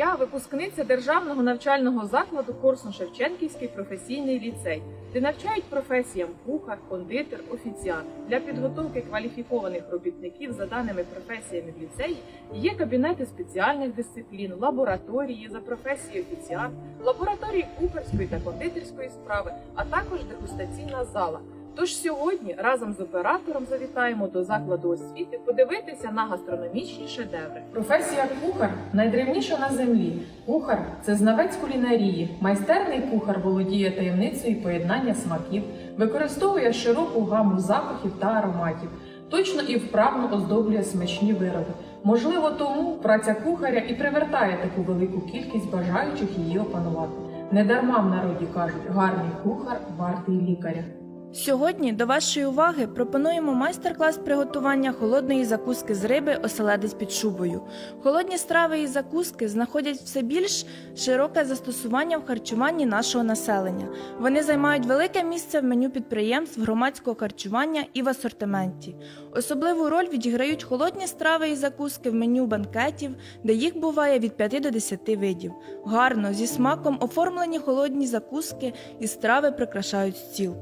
Я випускниця державного навчального закладу Корсун-Шевченківський професійний ліцей, де навчають професіям кухар, кондитер, офіціант. Для підготовки кваліфікованих робітників за даними професіями в ліцеї є кабінети спеціальних дисциплін, лабораторії за професією офіціант, лабораторії кухарської та кондитерської справи, а також дегустаційна зала. Тож сьогодні разом з оператором завітаємо до закладу освіти подивитися на гастрономічні шедеври. Професія кухар найдревніша на землі. Кухар це знавець кулінарії. Майстерний кухар володіє таємницею поєднання смаків, використовує широку гаму запахів та ароматів. Точно і вправно оздоблює смачні вироби. Можливо, тому праця кухаря і привертає таку велику кількість бажаючих її опанувати. Недарма в народі кажуть, гарний кухар вартий лікаря. Сьогодні до вашої уваги пропонуємо майстер-клас приготування холодної закуски з риби оселедець під шубою. Холодні страви і закуски знаходять все більш широке застосування в харчуванні нашого населення. Вони займають велике місце в меню підприємств громадського харчування і в асортименті. Особливу роль відіграють холодні страви і закуски в меню банкетів, де їх буває від 5 до 10 видів. Гарно зі смаком оформлені холодні закуски і страви прикрашають стіл.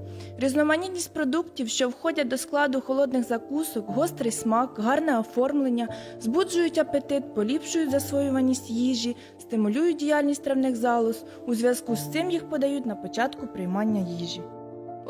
Різноманітність продуктів, що входять до складу холодних закусок, гострий смак, гарне оформлення, збуджують апетит, поліпшують засвоюваність їжі, стимулюють діяльність травних залоз. У зв'язку з цим їх подають на початку приймання їжі.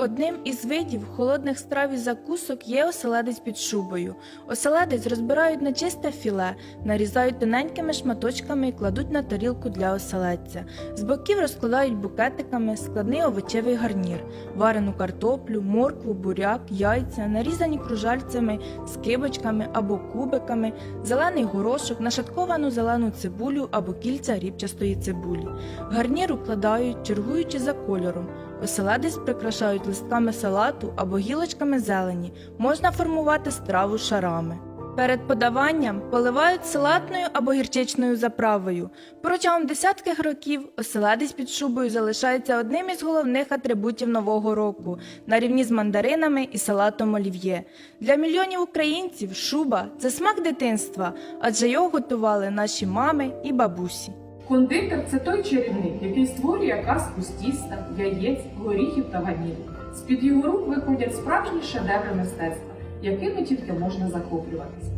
Одним із видів холодних страв і закусок є оселедець під шубою. Оселедець розбирають на чисте філе, нарізають тоненькими шматочками і кладуть на тарілку для оселедця. З боків розкладають букетиками складний овочевий гарнір, варену картоплю, моркву, буряк, яйця, нарізані кружальцями, скибочками або кубиками, зелений горошок, нашатковану зелену цибулю або кільця рібчастої цибулі. Гарнір укладають, чергуючи за кольором. Оселедець прикрашають листками салату або гілочками зелені. Можна формувати страву шарами. Перед подаванням поливають салатною або гірчичною заправою. Протягом десятків років оселедець під шубою залишається одним із головних атрибутів нового року на рівні з мандаринами і салатом олів'є. Для мільйонів українців шуба це смак дитинства, адже його готували наші мами і бабусі. Кондитер це той чарівник, який створює казку з тіста, яєць, горіхів та ванілі. З-під його рук виходять справжні шедеври мистецтва, якими тільки можна захоплюватися.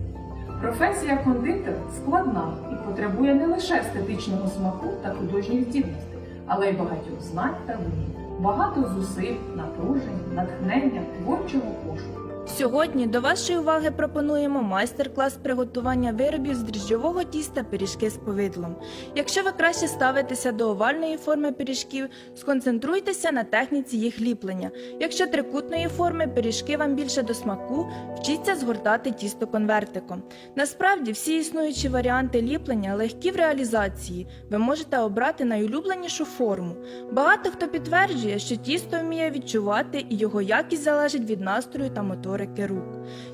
Професія кондитер складна і потребує не лише естетичного смаку та художніх здібностей, але й багатьох знань та вмінь, багато зусиль, напружень, натхнення, творчого пошуку. Сьогодні до вашої уваги пропонуємо майстер-клас приготування виробів з дріжджового тіста пиріжки з повидлом. Якщо ви краще ставитеся до овальної форми пиріжків, сконцентруйтеся на техніці їх ліплення. Якщо трикутної форми пиріжки вам більше до смаку, вчіться згортати тісто конвертиком. Насправді, всі існуючі варіанти ліплення легкі в реалізації. Ви можете обрати найулюбленішу форму. Багато хто підтверджує, що тісто вміє відчувати і його якість залежить від настрою та моторики рук.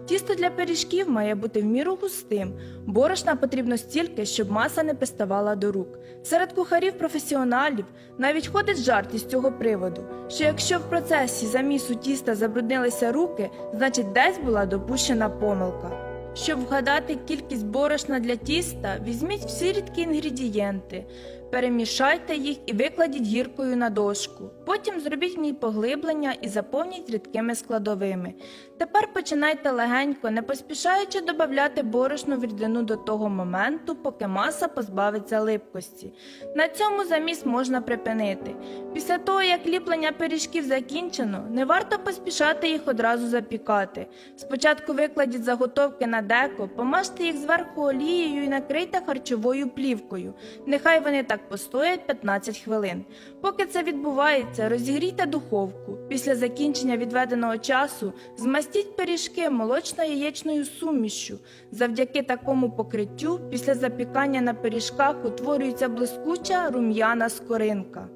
Тісто для пиріжків має бути в міру густим. Борошна потрібно стільки, щоб маса не приставала до рук. Серед кухарів-професіоналів навіть ходить жарт із цього приводу, що якщо в процесі замісу тіста забруднилися руки, значить десь була допущена помилка. Щоб вгадати кількість борошна для тіста, візьміть всі рідкі інгредієнти, перемішайте їх і викладіть гіркою на дошку. Потім зробіть в ній поглиблення і заповніть рідкими складовими. Тепер починайте легенько, не поспішаючи додати борошно в рідину до того моменту, поки маса позбавиться липкості. На цьому заміс можна припинити. Після того, як ліплення пиріжків закінчено, не варто поспішати їх одразу запікати. Спочатку викладіть заготовки на деко, помажте їх зверху олією і накрийте харчовою плівкою. Нехай вони так постоять 15 хвилин. Поки це відбувається, розігрійте духовку. Після закінчення відведеного часу змастіть пиріжки молочно-яєчною сумішшю. Завдяки такому покриттю після запікання на пиріжках утворюється блискуча рум'яна скоринка.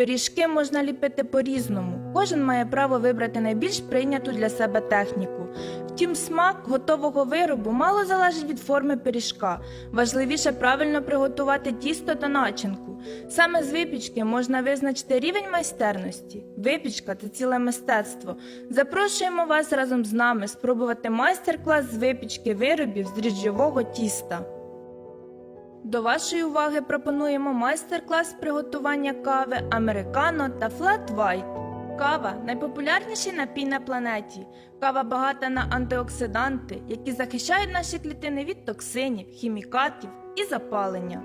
Пиріжки можна ліпити по-різному. Кожен має право вибрати найбільш прийняту для себе техніку. Втім, смак готового виробу мало залежить від форми пиріжка. Важливіше правильно приготувати тісто та начинку. Саме з випічки можна визначити рівень майстерності. Випічка це ціле мистецтво. Запрошуємо вас разом з нами спробувати майстер-клас з випічки виробів з дріжджового тіста. До вашої уваги пропонуємо майстер-клас приготування кави американо та флет вайт. Кава найпопулярніший напій на планеті. Кава багата на антиоксиданти, які захищають наші клітини від токсинів, хімікатів і запалення.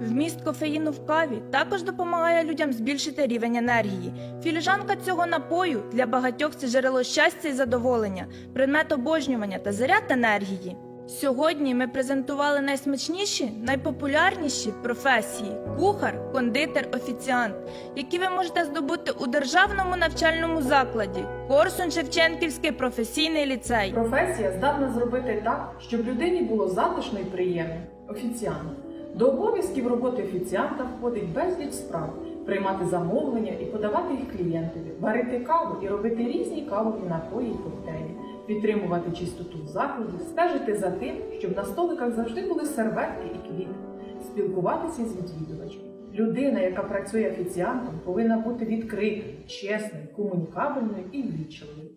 Вміст кофеїну в каві також допомагає людям збільшити рівень енергії. Філіжанка цього напою для багатьох це джерело щастя і задоволення, предмет обожнювання та заряд енергії. Сьогодні ми презентували найсмачніші, найпопулярніші професії кухар, кондитер, офіціант, які ви можете здобути у державному навчальному закладі Корсун Шевченківський професійний ліцей. Професія здатна зробити так, щоб людині було затишно і приємно. Офіціант. До обов'язків роботи офіціанта входить безліч справ приймати замовлення і подавати їх клієнтові, варити каву і робити різні кавові напої і коктейлі, підтримувати чистоту в закладі, стежити за тим, щоб на столиках завжди були серветки і квіти, спілкуватися з відвідувачем. Людина, яка працює офіціантом, повинна бути відкритою, чесною, комунікабельною і ввічливою.